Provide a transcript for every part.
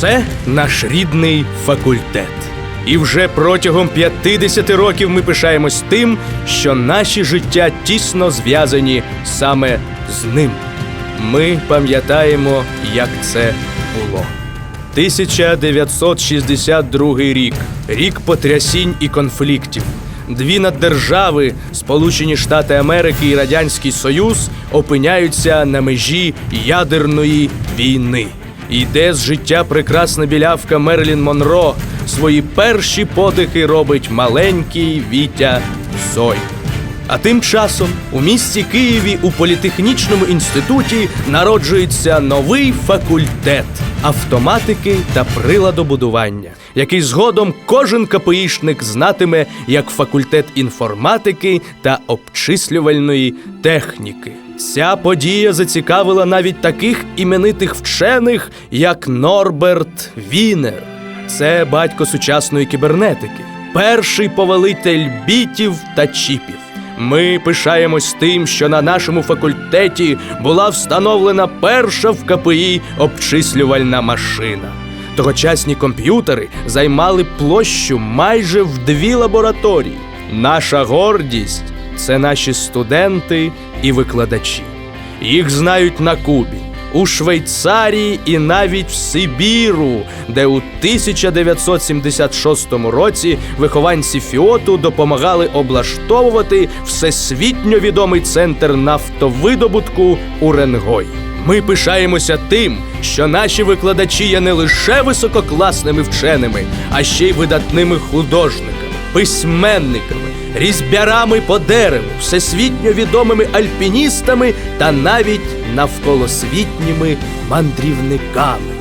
Це наш рідний факультет. І вже протягом 50 років ми пишаємось тим, що наші життя тісно зв'язані саме з ним. Ми пам'ятаємо, як це було. 1962 рік рік потрясінь і конфліктів. Дві наддержави, Сполучені Штати Америки і Радянський Союз, опиняються на межі ядерної війни. Йде з життя прекрасна білявка Мерлін Монро. Свої перші подихи робить маленький Вітя Зой. А тим часом у місті Києві у політехнічному інституті народжується новий факультет автоматики та приладобудування, який згодом кожен КПІшник знатиме як факультет інформатики та обчислювальної техніки. Ця подія зацікавила навіть таких іменитих вчених, як Норберт Вінер. Це батько сучасної кібернетики, перший повелитель бітів та чіпів. Ми пишаємось тим, що на нашому факультеті була встановлена перша в КПІ обчислювальна машина. Тогочасні комп'ютери займали площу майже в дві лабораторії. Наша гордість це наші студенти і викладачі. Їх знають на Кубі, у Швейцарії і навіть в Сибіру, де у 1976 році вихованці Фіоту допомагали облаштовувати всесвітньо відомий центр нафтовидобутку у Ренгой. Ми пишаємося тим, що наші викладачі є не лише висококласними вченими, а ще й видатними художниками, письменниками, різьбярами по дереву, всесвітньо відомими альпіністами та навіть навколосвітніми мандрівниками.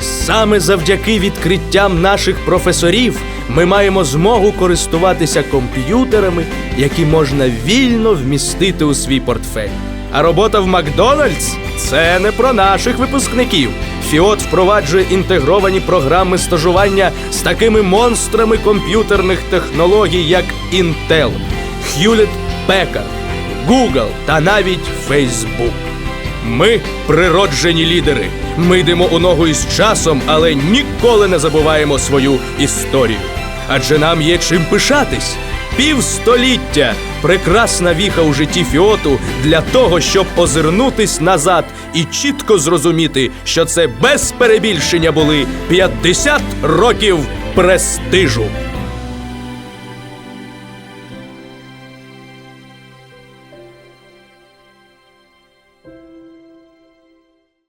Саме завдяки відкриттям наших професорів ми маємо змогу користуватися комп'ютерами, які можна вільно вмістити у свій портфель. А робота в Макдональдс це не про наших випускників. Фіот впроваджує інтегровані програми стажування з такими монстрами комп'ютерних технологій, як Intel, Hewlett Packard, Google та навіть Facebook. Ми природжені лідери. Ми йдемо у ногу із часом, але ніколи не забуваємо свою історію. Адже нам є чим пишатись. Півстоліття прекрасна віха у житті Фіоту для того, щоб озирнутись назад і чітко зрозуміти, що це без перебільшення були 50 років престижу.